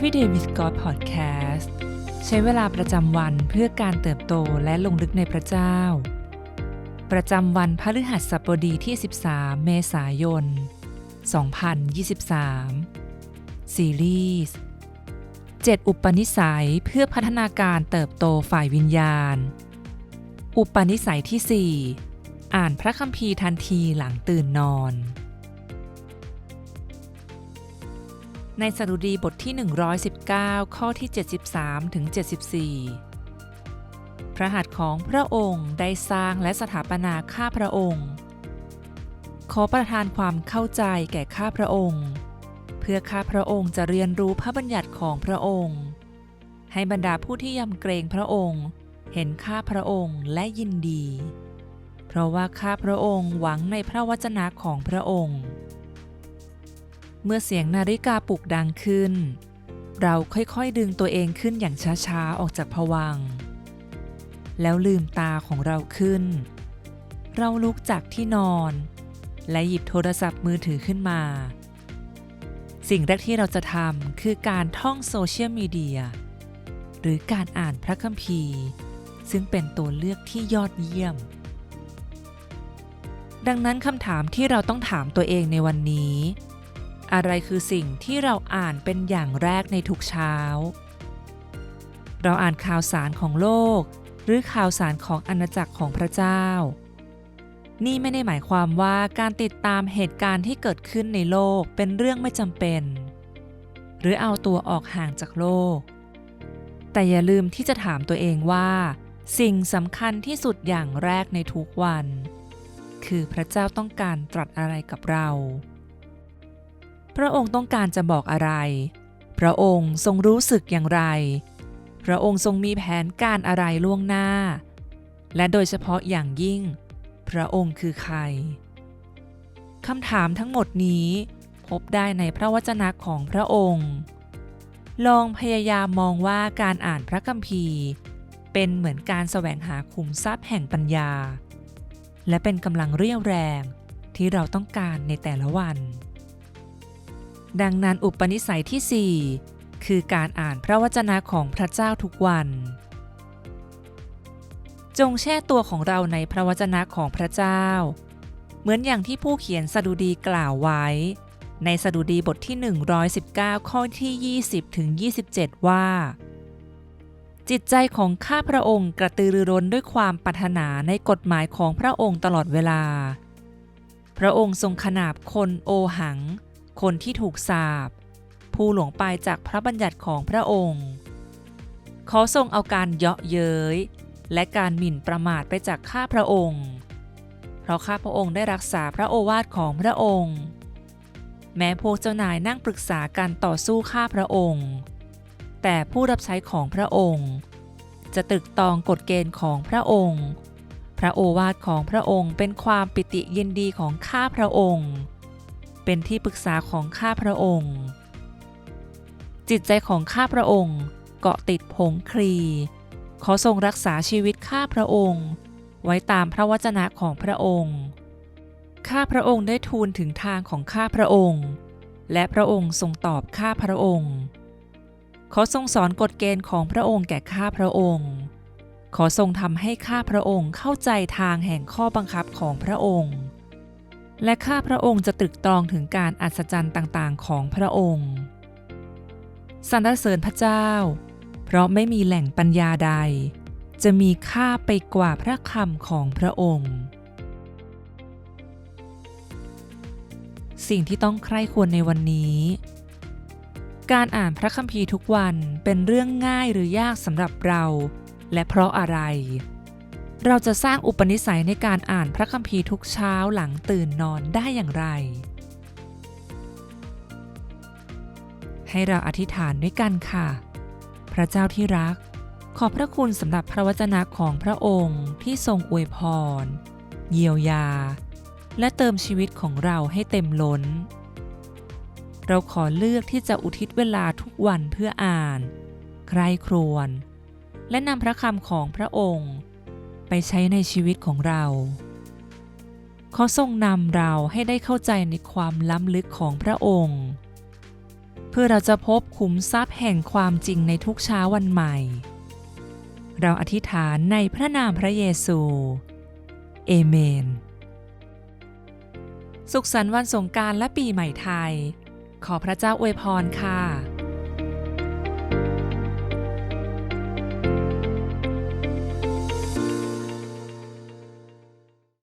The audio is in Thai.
Everyday with God Podcast ใช้เวลาประจำวันเพื่อการเติบโตและลงลึกในพระเจ้า ประจำวันพฤหัสบดีที่ 13 เมษายน 2023 ซีรีส์7อุปนิสัยเพื่อพัฒนาการเติบโตฝ่ายวิญญาณ อุปนิสัยที่ 4 อ่านพระคัมภีร์ทันทีหลังตื่นนอน ในสดุดีบทที่ 119 ข้อที่ 73 ถึง 74 พระหัตถ์ของพระองค์ได้สร้างและสถาปนาข้าพระองค์ ขอประทานความเข้าใจแก่ข้าพระองค์ เพื่อข้าพระองค์จะเรียนรู้พระบัญญัติของพระองค์ ให้บรรดาผู้ที่ยำเกรงพระองค์ เห็นข้าพระองค์และยินดี เพราะว่าข้าพระองค์หวังในพระวจนะของพระองค์ เมื่อเสียงนาฬิกาปลุกดังขึ้น เราค่อยๆดึงตัวเองขึ้นอย่างช้าๆออกจากผวัง แล้วลืมตาของเราขึ้น เราลุกจากที่นอน และหยิบโทรศัพท์มือถือขึ้นมา สิ่งแรกที่เราจะทำคือการท่องโซเชียลมีเดียหรือการอ่านพระคัมภีร์ ซึ่งเป็นตัวเลือกที่ยอดเยี่ยม ดังนั้นคำถามที่เราต้องถามตัวเองในวันนี้ อะไรคือสิ่งที่เราอ่านเป็นอย่างแรกในทุกเช้า เราอ่านข่าวสารของโลก หรือข่าวสารของอาณาจักรของพระเจ้า นี่ไม่ได้หมายความว่าการติดตามเหตุการณ์ที่เกิดขึ้นในโลกเป็นเรื่องไม่จำเป็น หรือเอาตัวออกห่างจากโลก แต่อย่าลืมที่จะถามตัวเองว่า สิ่งสำคัญที่สุดอย่างแรกในทุกวัน คือพระเจ้าต้องการตรัสอะไรกับเรา พระองค์ต้องการจะบอกอะไร พระองค์ทรงรู้สึกอย่างไร พระองค์ทรงมีแผนการอะไรล่วงหน้า และโดยเฉพาะอย่างยิ่ง พระองค์คือใครคำถามทั้งหมดนี้พบได้ในพระวจนะของพระองค์ ลองพยายามมองว่าการอ่านพระคัมภีร์ เป็นเหมือนการแสวงหาขุมทรัพย์แห่งปัญญา และเป็นกำลังเรี่ยวแรงที่เราต้องการในแต่ละวัน ดังนั้นอุปนิสัยที่ 4 คือการอ่านพระวจนะของพระเจ้าทุกวัน จงแช่ตัวของเราในพระวจนะของพระเจ้า เหมือนอย่างที่ผู้เขียนสดุดีกล่าวไว้ ในสดุดีบทที่ 119 ข้อที่ 20ถึง27 ว่า จิตใจของข้าพระองค์กระตือรือร้นด้วยความปรารถนาในกฎหมายของพระองค์ตลอดเวลา พระองค์ทรงขนาบคนโอหัง คนที่ถูกสาปผู้หลงไปจากพระบัญญัติของพระองค์ ขอทรงเอาการเยาะเย้ย และการหมิ่นประมาทไปจากข้าพระองค์ เพราะข้าพระองค์ได้รักษาพระโอวาทของพระองค์ แม้พวกเจ้านายนั่งปรึกษาการต่อสู้ข้าพระองค์ แต่ผู้รับใช้ของพระองค์ จะตึกตองกฎเกณฑ์ของพระองค์ พระโอวาทของพระองค์เป็นความปิติยินดีของข้าพระองค์ เป็นที่ปรึกษาของข้าพระองค์ จิตใจของข้าพระองค์ เกาะติดผงคลี ขอทรงรักษาชีวิตข้าพระองค์ ไว้ตามพระวจนะของพระองค์ ข้าพระองค์ได้ทูลถึงทางของข้าพระองค์ และพระองค์ทรงตอบข้าพระองค์ ขอทรงสอนกฎเกณฑ์ของพระองค์แก่ข้าพระองค์ขอทรงทำให้ข้าพระองค์เข้าใจทางแห่งข้อบังคับของพระองค์ และข้าพระองค์จะตรึกตรองถึงการอัศจรรย์ต่างๆ ของพระองค์สรรเสริญพระเจ้า เพราะไม่มีแหล่งปัญญาใด จะมีค่าไปกว่าพระคำของพระองค์ สิ่งที่ต้องใคร่ควรในวันนี้ การอ่านพระคัมภีร์ทุกวันเป็นเรื่องง่ายหรือยากสำหรับเรา และเพราะอะไร เราจะสร้างอุปนิสัยในการอ่านพระคัมภีร์ทุกเช้าหลังตื่นนอนได้อย่างไร ให้เราอธิษฐานด้วยกันค่ะ พระเจ้าที่รัก ขอบพระคุณสำหรับพระวจนะของพระองค์ที่ทรงอวยพร เยียวยา และเติมชีวิตของเราให้เต็มล้น เราขอเลือกที่จะอุทิศเวลาทุกวันเพื่ออ่าน ใคร่ครวญและนำพระคำของพระองค์ ไปใช้ในชีวิตของเรา ขอทรงนำเราให้ได้เข้าใจในความล้ำลึกของพระองค์ เพื่อเราจะพบขุมทรัพย์แห่งความจริงในทุกเช้าวันใหม่ เราอธิษฐานในพระนามพระเยซูเอเมน สุขสันต์วันสงการและปีใหม่ไทย ขอพระเจ้าอวยพรค่ะ